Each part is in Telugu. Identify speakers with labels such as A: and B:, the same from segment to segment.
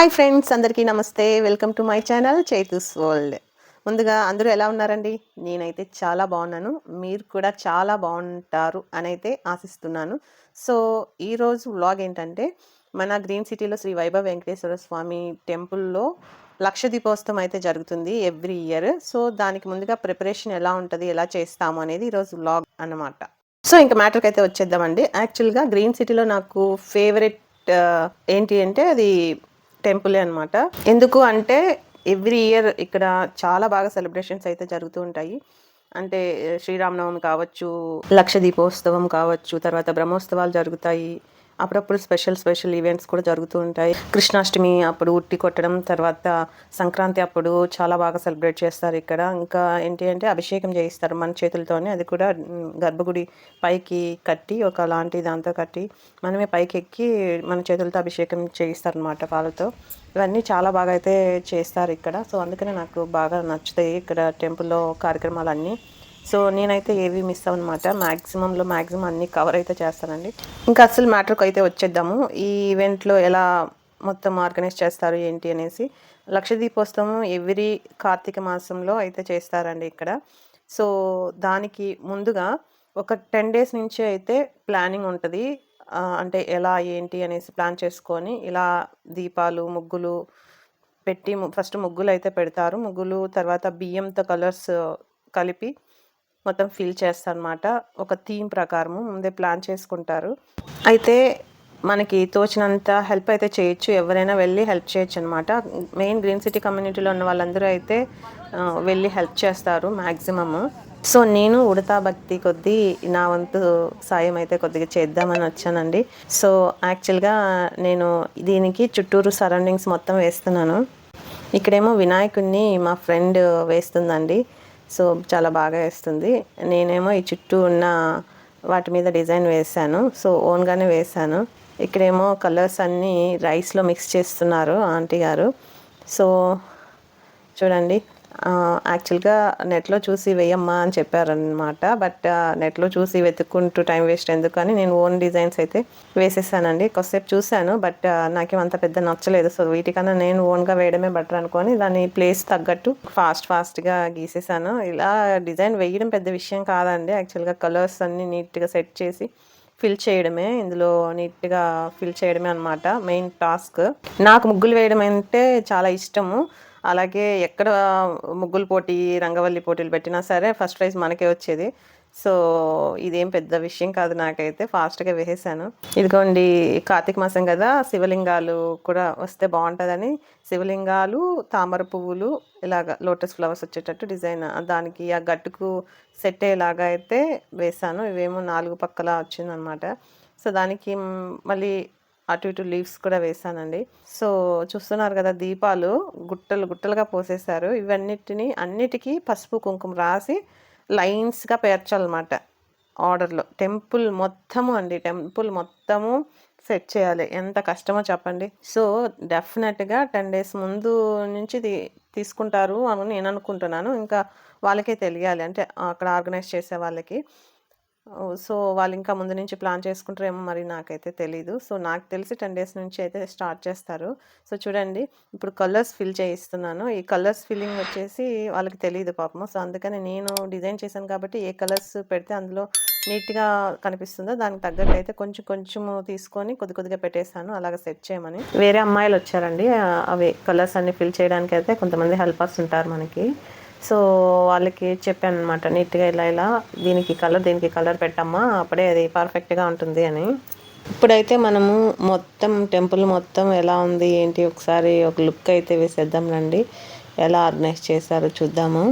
A: హాయ్ ఫ్రెండ్స్ అందరికీ నమస్తే. Welcome to my channel Chaitu's world. ముందుగా అందరూ ఎలా ఉన్నారండి? నేనైతే చాలా బాగున్నాను. మీరు కూడా చాలా బాగుంటారు అని అయితే ఆశిస్తున్నాను. సో ఈరోజు వ్లాగ్ ఏంటంటే మన గ్రీన్ సిటీలో శ్రీ వైభవ వెంకటేశ్వర స్వామి టెంపుల్లో లక్ష దీపోత్సవం అయితే జరుగుతుంది ఎవ్రీ ఇయర్. సో దానికి ముందుగా ప్రిపరేషన్ ఎలా ఉంటుంది ఎలా చేస్తాము అనేది ఈరోజు వ్లాగ్ అన్నమాట. సో ఇంకా మ్యాటర్కి అయితే వచ్చేద్దామండి. యాక్చువల్గా గ్రీన్ సిటీలో నాకు ఫేవరెట్ ఏంటి అంటే అది టెంపులే అనమాట ఎందుకు అంటే ఎవ్రీ ఇయర్ ఇక్కడ చాలా బాగా సెలబ్రేషన్స్ అయితే జరుగుతూ ఉంటాయి. అంటే శ్రీరామనవమి కావచ్చు లక్ష దీపోత్సవం కావచ్చు తర్వాత బ్రహ్మోత్సవాలు జరుగుతాయి. అప్పుడప్పుడు స్పెషల్ స్పెషల్ ఈవెంట్స్ కూడా జరుగుతూ ఉంటాయి. కృష్ణాష్టమి అప్పుడు ఉట్టి కొట్టడం తర్వాత సంక్రాంతి అప్పుడు చాలా బాగా సెలబ్రేట్ చేస్తారు ఇక్కడ. ఇంకా ఏంటి అంటే అభిషేకం చేయిస్తారు మన చేతులతోనే. అది కూడా గర్భగుడి పైకి కట్టి ఒక లాంటి దాంతో కట్టి మనమే పైకి ఎక్కి మన చేతులతో అభిషేకం చేయిస్తారు అనమాట పాలతో ఇవన్నీ చాలా బాగా అయితే చేస్తారు ఇక్కడ. సో అందుకనే నాకు బాగా నచ్చుతాయి ఇక్కడ టెంపుల్లో కార్యక్రమాలన్నీ. సో నేనైతే ఏవి మిస్ అవ్వనమాట. మ్యాక్సిమంలో మ్యాక్సిమం అన్ని కవర్ అయితే చేస్తానండి. ఇంకా అసలు మ్యాటర్కి అయితే వచ్చేద్దాము. ఈ ఈవెంట్లో ఎలా మొత్తం ఆర్గనైజ్ చేస్తారు ఏంటి అనేసి లక్ష దీపోత్సవం ఎవ్రీ కార్తీక మాసంలో అయితే చేస్తారండి ఇక్కడ. సో దానికి ముందుగా ఒక టెన్ డేస్ నుంచి అయితే ప్లానింగ్ ఉంటుంది. అంటే ఎలా ఏంటి అనేసి ప్లాన్ చేసుకొని ఇలా దీపాలు ముగ్గులు పెట్టి ఫస్ట్ ముగ్గులు అయితే పెడతారు. ముగ్గులు తర్వాత బియ్యంతో కలర్స్ కలిపి మొత్తం ఫిల్ చేస్తారనమాట ఒక థీమ్ ప్రకారము ముందే ప్లాన్ చేసుకుంటారు. అయితే మనకి తోచినంత హెల్ప్ అయితే చేయొచ్చు. ఎవరైనా వెళ్ళి హెల్ప్ చేయొచ్చు అనమాట మెయిన్ గ్రీన్ సిటీ కమ్యూనిటీలో ఉన్న వాళ్ళందరూ అయితే వెళ్ళి హెల్ప్ చేస్తారు మ్యాక్సిమము సో నేను ఉడతా భక్తి కొద్దీ నా వంతు సాయం అయితే కొద్దిగా చేద్దామని వచ్చానండి. సో యాక్చువల్గా నేను దీనికి చుట్టూరు సరౌండింగ్స్ మొత్తం వేస్తున్నాను. ఇక్కడేమో వినాయకుడిని మా ఫ్రెండ్ వేస్తుందండి. సో చాలా బాగా వేస్తుంది. నేనేమో ఈ చుట్టూ ఉన్న వాటి మీద డిజైన్ వేశాను. సో ఓన్గానే వేశాను. ఇక్కడేమో కలర్స్ అన్నీ రైస్లో మిక్స్ చేస్తున్నారు ఆంటీ గారు. సో చూడండి యాక్చువల్గా నెట్లో చూసి వేయమ్మా అని చెప్పారనమాట బట్ ఆ, నెట్లో చూసి వెతుక్కుంటూ టైం వేస్ట్ ఎందుకని నేను ఓన్ డిజైన్స్ అయితే వేసేసానండి. కొద్దిసేపు చూశాను బట్ నాకు అంత పెద్ద నచ్చలేదు. సో వీటికన్నా నేను ఓన్గా వేయడమే బెటర్ అనుకొని దాని ప్లేస్ తగ్గట్టు ఫాస్ట్ ఫాస్ట్గా గీసేసాను. ఇలా డిజైన్ వేయడం పెద్ద విషయం కాదండి. యాక్చువల్గా కలర్స్ అన్నీ నీట్గా సెట్ చేసి ఫిల్ చేయడమే ఇందులో నీట్గా ఫిల్ చేయడమే అనమాట మెయిన్ టాస్క్ నాకు ముగ్గులు వేయడం అంటే చాలా ఇష్టము. అలాగే ఎక్కడ ముగ్గులు పోటీ రంగవల్లి పోటీలు పెట్టినా సరే ఫస్ట్ ప్రైజ్ మనకే వచ్చేది. సో ఇదేం పెద్ద విషయం కాదు నాకైతే. ఫాస్ట్గా వేసేసాను. ఇదిగోండి కార్తీక మాసం కదా శివలింగాలు కూడా వస్తే బాగుంటుందని. శివలింగాలు తామర పువ్వులు ఇలాగ లోటస్ ఫ్లవర్స్ వచ్చేటట్టు డిజైన్ దానికి ఆ గట్టుకు సెట్ అయ్యేలాగా అయితే వేసాను. ఇవేమో నాలుగు పక్కల వచ్చిందనమాట సో దానికి మళ్ళీ అటు ఇటు లీవ్స్ కూడా వేసానండి సో చూస్తున్నారు కదా దీపాలు గుట్టలు గుట్టలుగా పోసేశారు. ఇవన్నిటిని అన్నిటికీ పసుపు కుంకుమ రాసి లైన్స్గా పేర్చాలన్నమాట ఆర్డర్లో. టెంపుల్ మొత్తము అండి. టెంపుల్ మొత్తము సెట్ చేయాలి. ఎంత కష్టమో చెప్పండి. సో డెఫినెట్గా టెన్ డేస్ ముందు నుంచి తీసుకుంటారు అని నేను అనుకుంటున్నాను. ఇంకా వాళ్ళకే తెలియాలి. అంటే అక్కడ ఆర్గనైజ్ చేసే వాళ్ళకి. సో వాళ్ళు ఇంకా ముందు నుంచి ప్లాన్ చేసుకుంటారేమో మరి నాకైతే తెలీదు. సో నాకు తెలిసి టెన్ డేస్ నుంచి అయితే స్టార్ట్ చేస్తారు. సో చూడండి ఇప్పుడు కలర్స్ ఫిల్ చేయిస్తున్నాను. ఈ కలర్స్ ఫిల్లింగ్ వచ్చేసి వాళ్ళకి తెలియదు పాపము. సో అందుకని నేను డిజైన్ చేశాను కాబట్టి ఏ కలర్స్ పెడితే అందులో నీట్గా కనిపిస్తుందో దానికి తగ్గట్టు అయితే కొంచెం కొంచెం తీసుకొని కొద్ది కొద్దిగా పెట్టేశాను అలాగ సెట్ చేయమని. వేరే అమ్మాయిలు వచ్చారండి. అవి కలర్స్ అన్ని ఫిల్ చేయడానికి అయితే కొంతమంది హెల్పర్స్ ఉంటారు మనకి. సో వాళ్ళకి చెప్పాను అనమాట నీట్గా ఇలా ఇలా దీనికి కలర్ దీనికి కలర్ పెట్టమ్మా అప్పుడే అది పర్ఫెక్ట్గా ఉంటుంది అని. ఇప్పుడైతే మనము మొత్తం టెంపుల్ మొత్తం ఎలా ఉంది ఏంటి ఒకసారి ఒక లుక్ అయితే వేసేద్దాం రండి. ఎలా ఆర్గనైజ్ చేశారో చూద్దాము.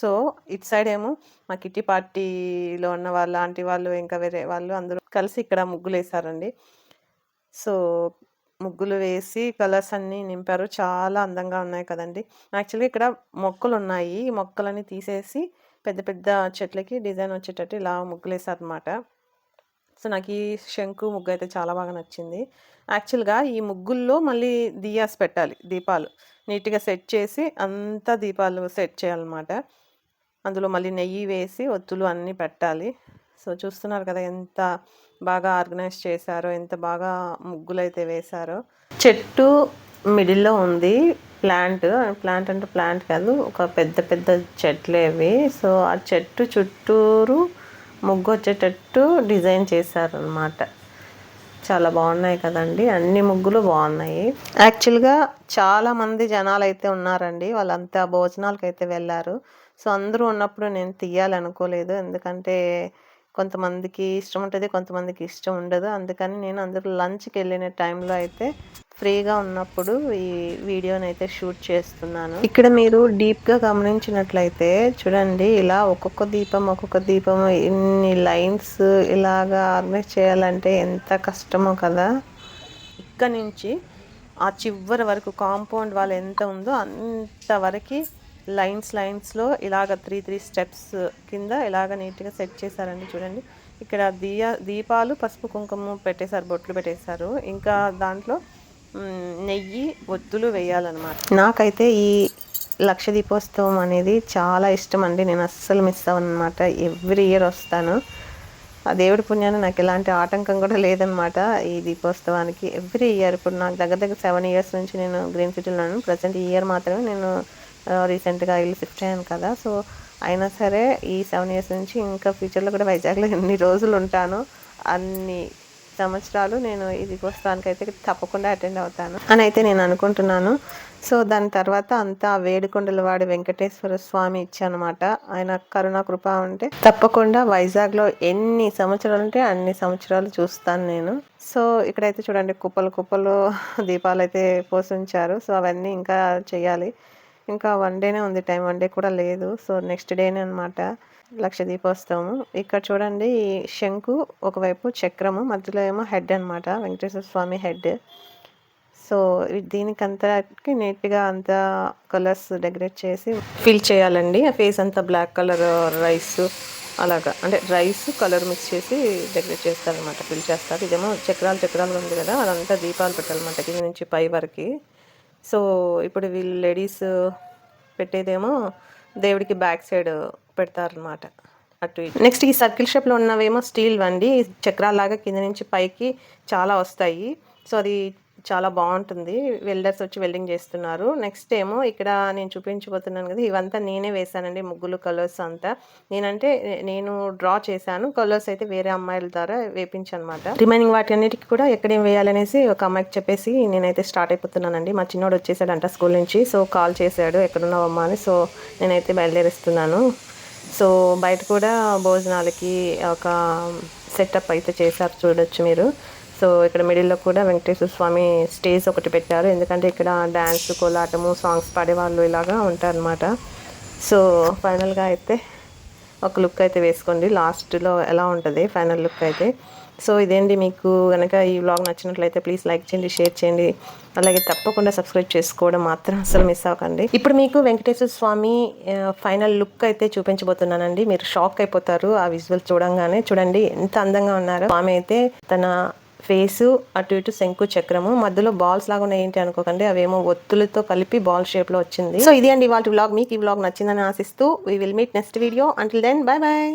A: సో ఇటు సైడ్ ఏమో మా కిట్టి పార్టీలో ఉన్న వాళ్ళు ఆంటీ వాళ్ళు ఇంకా వేరే వాళ్ళు అందరూ కలిసి ఇక్కడ ముగ్గులు వేసారండి సో ముగ్గులు వేసి కలర్స్ అన్నీ నింపారు. చాలా అందంగా ఉన్నాయి కదండి. యాక్చువల్గా ఇక్కడ మొక్కలు ఉన్నాయి ఈ మొక్కలన్నీ తీసేసి పెద్ద పెద్ద చెట్లకి డిజైన్ వచ్చేటట్టు ఇలా ముగ్గులు వేసారనమాట సో నాకు ఈ శంకు ముగ్గు అయితే చాలా బాగా నచ్చింది. యాక్చువల్గా ఈ ముగ్గుల్లో మళ్ళీ దియాస్ పెట్టాలి దీపాలు. నీట్గా సెట్ చేసి అంతా దీపాలు సెట్ చేయాలన్నమాట. అందులో మళ్ళీ నెయ్యి వేసి ఒత్తులు అన్నీ పెట్టాలి. సో చూస్తున్నారు కదా ఎంత బాగా ఆర్గనైజ్ చేశారో ఎంత బాగా ముగ్గులైతే వేశారో. చెట్టు మిడిల్లో ఉంది ప్లాంట్. ప్లాంట్ అంటే ప్లాంట్ కాదు ఒక పెద్ద పెద్ద చెట్లు సో ఆ చెట్టు చుట్టూరు ముగ్గు వచ్చేటట్టు డిజైన్ చేశారనమాట చాలా బాగున్నాయి కదండి అన్ని ముగ్గులు బాగున్నాయి. యాక్చువల్గా చాలా మంది జనాలు అయితే ఉన్నారండి వాళ్ళంతా భోజనాలకు అయితే వెళ్ళారు. సో అందరూ ఉన్నప్పుడు నేను తీయాలనుకోలేదు ఎందుకంటే కొంతమందికి ఇష్టం ఉంటుంది కొంతమందికి ఇష్టం ఉండదు అందుకని నేను అందరూ లంచ్కి వెళ్ళిన టైంలో అయితే ఫ్రీగా ఉన్నప్పుడు ఈ వీడియోని అయితే షూట్ చేస్తున్నాను. ఇక్కడ మీరు డీప్గా గమనించినట్లయితే చూడండి ఇలా ఒక్కొక్క దీపం ఒక్కొక్క దీపం ఇన్ని లైన్స్ ఇలాగా ఆర్గనైజ్ చేయాలంటే ఎంత కష్టమో కదా. ఇక్కడ నుంచి ఆ చివరి వరకు కాంపౌండ్ వాళ్ళు ఎంత ఉందో అంతవరకు లైన్స్ లైన్స్లో ఇలాగ త్రీ త్రీ స్టెప్స్ కింద ఇలాగ నీట్గా సెట్ చేశారండి చూడండి. ఇక్కడ దియా దీపాలు పసుపు కుంకుమ పెట్టేశారు బొట్లు పెట్టేశారు. ఇంకా దాంట్లో నెయ్యి ఒత్తులు వేయాలన్నమాట. నాకైతే ఈ లక్ష దీపోత్సవం అనేది చాలా ఇష్టం అండి నేను అస్సలు మిస్ అవ్వనమాట ఎవ్రీ ఇయర్ వస్తాను. ఆ దేవుడి పుణ్యాన్ని నాకు ఎలాంటి ఆటంకం కూడా లేదనమాట ఈ దీపోత్సవానికి. ఎవ్రీ ఇయర్ ఇప్పుడు నాకు దగ్గర దగ్గర సెవెన్ ఇయర్స్ నుంచి నేను గ్రీన్ సిటీలో ప్రజెంట్ ఇయర్ మాత్రమే నేను రీసెంట్గా ఇల్లు షిఫ్ట్ అయ్యాను కదా. సో అయినా సరే ఈ సెవెన్ ఇయర్స్ నుంచి ఇంకా ఫ్యూచర్లో కూడా వైజాగ్లో ఎన్ని రోజులు ఉంటాను అన్ని సంవత్సరాలు నేను ఇది వస్తానికి అయితే తప్పకుండా అటెండ్ అవుతాను అని అయితే నేను అనుకుంటున్నాను. సో దాని తర్వాత అంతా వేడుకొండలవాడి వెంకటేశ్వర స్వామి ఇచ్చానమాట. ఆయన కరుణా కృప ఉంటే తప్పకుండా వైజాగ్లో ఎన్ని సంవత్సరాలు ఉంటే అన్ని సంవత్సరాలు చూస్తాను నేను. సో ఇక్కడైతే చూడండి కుప్పలు కుప్పలు దీపాలు అయితే పోసించారు సో అవన్నీ ఇంకా చేయాలి. ఇంకా వన్ డేనే ఉంది టైం వన్ డే కూడా లేదు. సో నెక్స్ట్ డేనే అనమాట లక్ష దీపోత్సవము ఇక్కడ చూడండి శంకు ఒకవైపు చక్రము మధ్యలో ఏమో హెడ్ అనమాట వెంకటేశ్వర స్వామి హెడ్ సో దీనికంతకి నీట్గా అంతా కలర్స్ డెకరేట్ చేసి ఫిల్ చేయాలండి. ఆ ఫేస్ అంతా బ్లాక్ కలర్ రైస్ అలాగా. అంటే రైస్ కలర్ మిక్స్ చేసి డెకరేట్ చేస్తారనమాట ఫిల్ చేస్తారు. ఇదేమో చక్రాలు చక్రాలు ఉంది కదా అదంతా దీపాలు పెట్టాలన్నమాట కింద నుంచి పై వరకు. సో ఇప్పుడు వీళ్ళు లేడీస్ పెట్టేదేమో దేవుడికి బ్యాక్ సైడ్ పెడతారనమాట అటు నెక్స్ట్ ఈ సర్కిల్ షేప్లో ఉన్నవేమో స్టీల్ వండి చక్రాలాగా కింద నుంచి పైకి చాలా వస్తాయి. సో అది చాలా బాగుంటుంది. వెల్డర్స్ వచ్చి వెల్డింగ్ చేస్తున్నారు. నెక్స్ట్ ఏమో ఇక్కడ నేను చూపించబోతున్నాను కదా ఇవంతా నేనే వేసానండి ముగ్గులు కలర్స్ అంతా. నేనంటే నేను డ్రా చేశాను. కలర్స్ అయితే వేరే అమ్మాయిల ద్వారా వేపించనమాట. రిమైనింగ్ వాటి అన్నిటికీ కూడా ఎక్కడేం వేయాలనేసి ఒక అమ్మాయికి చెప్పేసి నేనైతే స్టార్ట్ అయిపోతున్నానండి. మా చిన్నోడు వచ్చేసాడంట స్కూల్ నుంచి. సో కాల్ చేశాడు ఎక్కడున్నావు అమ్మా? అని. సో నేనైతే బయలుదేరిస్తున్నాను. సో బయట కూడా భోజనాలకి ఒక సెటప్ అయితే చేశారు చూడొచ్చు మీరు. సో ఇక్కడ మిడిల్లో కూడా వెంకటేశ్వర స్వామి స్టేజ్ ఒకటి పెట్టారు. ఎందుకంటే ఇక్కడ డ్యాన్స్ కోలాటము సాంగ్స్ పాడేవాళ్ళు ఇలాగా ఉంటారనమాట సో ఫైనల్గా అయితే ఒక లుక్ అయితే వేసుకోండి. లాస్ట్లో ఎలా ఉంటుంది ఫైనల్ లుక్ అయితే. సో ఇదేంటి మీకు కనుక ఈ వ్లాగ్ నచ్చినట్లయితే ప్లీజ్ లైక్ చేయండి షేర్ చేయండి. అలాగే తప్పకుండా సబ్స్క్రైబ్ చేసుకోవడం మాత్రం అసలు మిస్ అవ్వకండి. ఇప్పుడు మీకు వెంకటేశ్వర స్వామి ఫైనల్ లుక్ అయితే చూపించబోతున్నానండి. మీరు షాక్ అయిపోతారు ఆ విజువల్ చూడంగానే. చూడండి ఎంత అందంగా ఉన్నారు. స్వామి అయితే తన ఫేసు అటు ఇటు శంకు చక్రము మధ్యలో బాల్స్ లాగా ఉన్నాయి. ఏంటి అనుకోకండి అవేమో ఒత్తులతో కలిపి బాల్ షేప్లో వచ్చింది. సో ఇది అండి వాళ్ళ వ్లాగ్. మీకు ఈ వ్లాగ్ నచ్చిందని ఆశిస్తూ we will meet next video until then bye bye